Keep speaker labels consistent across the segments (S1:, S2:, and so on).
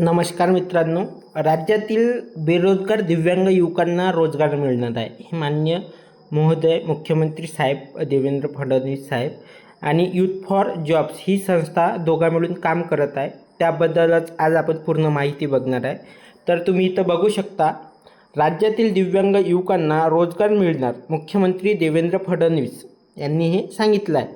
S1: नमस्कार मित्रांनो राज्यातील बेरोजगार दिव्यांग युवकांना रोजगार मिळणार आहे हे मान्य महोदय मुख्यमंत्री साहेब देवेंद्र फडणवीस साहेब आणि युथ फॉर जॉब्स ही संस्था दोघा मिळून काम करत आहे. त्याबद्दलच आज आपण पूर्ण माहिती बघणार आहे. तर तुम्ही इथं बघू शकता राज्यातील दिव्यांग युवकांना रोजगार मिळणार मुख्यमंत्री देवेंद्र फडणवीस यांनी हे सांगितलं आहे.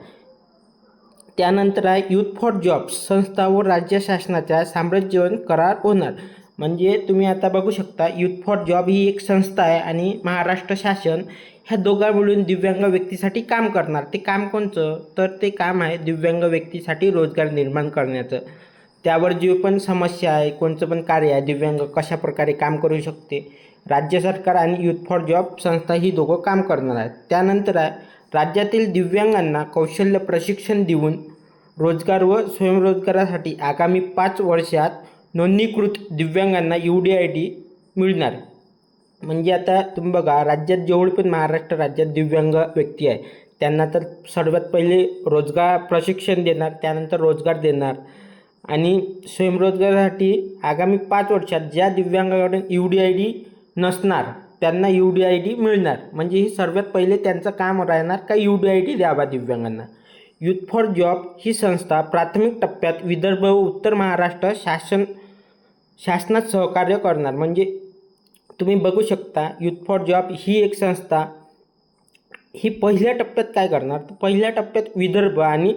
S1: त्यानंतर आहे युथ फॉर जॉब्स संस्था व राज्य शासनाच्या साम्राज्यवन करार होणार म्हणजे तुम्ही आता बघू शकता युथ फॉर जॉब ही एक संस्था आहे आणि महाराष्ट्र शासन ह्या दोघा मिळून दिव्यांग व्यक्तीसाठी काम करणार. ते काम कोणचं? तर ते काम आहे दिव्यांग व्यक्तीसाठी रोजगार निर्माण करण्याचं. त्यावर जे पण समस्या आहे कोणतं पण कार्य आहे दिव्यांग कशा प्रकारे काम करू शकते? राज्य सरकार आणि युथ फॉर जॉब संस्था ही दोघं काम करणार आहेत. त्यानंतर आहे राज्यातील दिव्यांगांना कौशल्य प्रशिक्षण देऊन रोजगार व स्वयंरोजगारासाठी आगामी पाच वर्षात नोंदणीकृत दिव्यांगांना यू डी आय डी मिळणार. म्हणजे आता तुम्ही बघा राज्यात जेवढे पण महाराष्ट्र राज्यात दिव्यांग व्यक्ती आहे त्यांना तर सर्वात पहिले रोजगार प्रशिक्षण देणार त्यानंतर रोजगार देणार. आणि स्वयंरोजगारासाठी आगामी पाच वर्षात ज्या दिव्यांगाकडे यू डी आय डी नसणार त्यांना यू डी आय डी मिळणार. म्हणजे ही सर्वात पहिले त्यांचं काम राहणार का यू डी आय डी द्यावा दिव्यांगांना? युथ फॉर जॉब ही संस्था प्राथमिक टप्प्यात विदर्भ व उत्तर महाराष्ट्र शासन शासनात सहकार्य करणार. म्हणजे तुम्ही बघू शकता युथ फॉर जॉब ही एक संस्था. ही पहिल्या टप्प्यात काय करणार? तर पहिल्या टप्प्यात विदर्भ आणि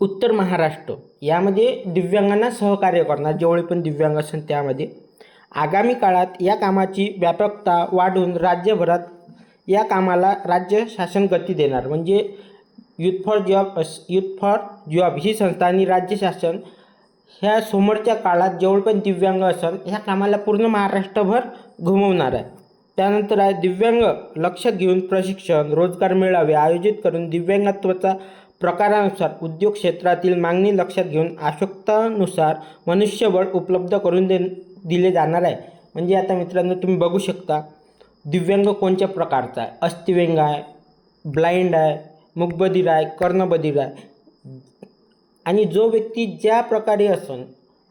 S1: उत्तर महाराष्ट्र यामध्ये दिव्यांगांना सहकार्य करणार. जेवढे पण दिव्यांग असेल त्यामध्ये. आगामी काळात या कामाची व्यापकता वाढून राज्यभरात या कामाला राज्य शासन गती देणार. म्हणजे youth for job youth for job ही संस्था आणि राज्य शासन ह्या समोरच्या काळात जेवढे पण दिव्यांग असेल ह्या कामाला पूर्ण महाराष्ट्रभर घुमवणार आहे. त्यानंतर आहे दिव्यांग लक्ष घेऊन प्रशिक्षण रोजगार मेळावे आयोजित करून दिव्यांगत्वाचा प्रकारानुसार उद्योग क्षेत्रातील मागणी लक्षात घेऊन आवश्यकतानुसार मनुष्यबळ उपलब्ध करून दे दिले जाणार आहे. म्हणजे आता मित्रांनो तुम्ही बघू शकता दिव्यांग कोणत्या प्रकारचा आहे? अस्थिव्यंग आहे ब्लाइंड आहे मूकबधीर आहे कर्णबधीर आहे आणि जो व्यक्ती ज्या प्रकारे असन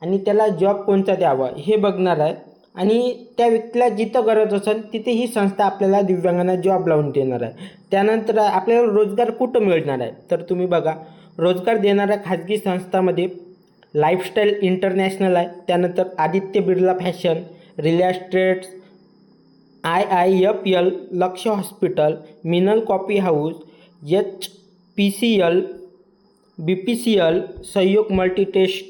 S1: आणि त्याला जॉब कोणता द्यावा हे बघणार आहे आणि त्या व्यक्तीला जिथं गरज असेल तिथे ही संस्था आपल्याला दिव्यांगांना जॉब लावून देणार आहे. त्यानंतर आपल्याला रोजगार कुठं मिळणार आहे? तर तुम्ही बघा रोजगार देणाऱ्या खाजगी संस्थामध्ये लाईफस्टाईल इंटरनॅशनल आहे. त्यानंतर Aditya Birla fashion Reliance trades I I F L Laksh hospital Minal coffee house H P C L B P C L Sahyog multistate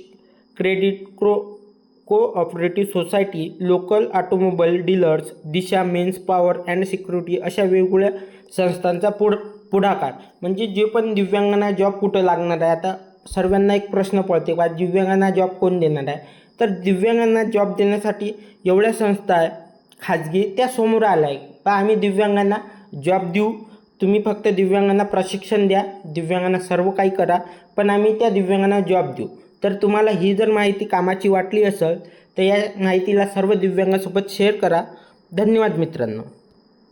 S1: credit crow cooperative society local automobile dealers Disha men's power and security अशा वेगवेगळ्या संस्थांचा पुढ पुढाकार. म्हणजे जे पण दिव्यांगांना job कुठं लागणार आहे आता सर्वांना एक प्रश्न पडते बा दिव्यांगांना जॉब कोण देणार आहे? तर दिव्यांगांना जॉब देण्यासाठी एवढ्या संस्था आहे खाजगी त्या समोर आल्या आहे बा आम्ही दिव्यांगांना जॉब देऊ तुम्ही फक्त दिव्यांगांना प्रशिक्षण द्या दिव्यांगांना सर्व काही करा पण आम्ही त्या दिव्यांगांना जॉब देऊ. तर तुम्हाला ही जर माहिती कामाची वाटली असेल तर या माहितीला सर्व दिव्यांगासोबत शेअर करा. धन्यवाद मित्रांनो.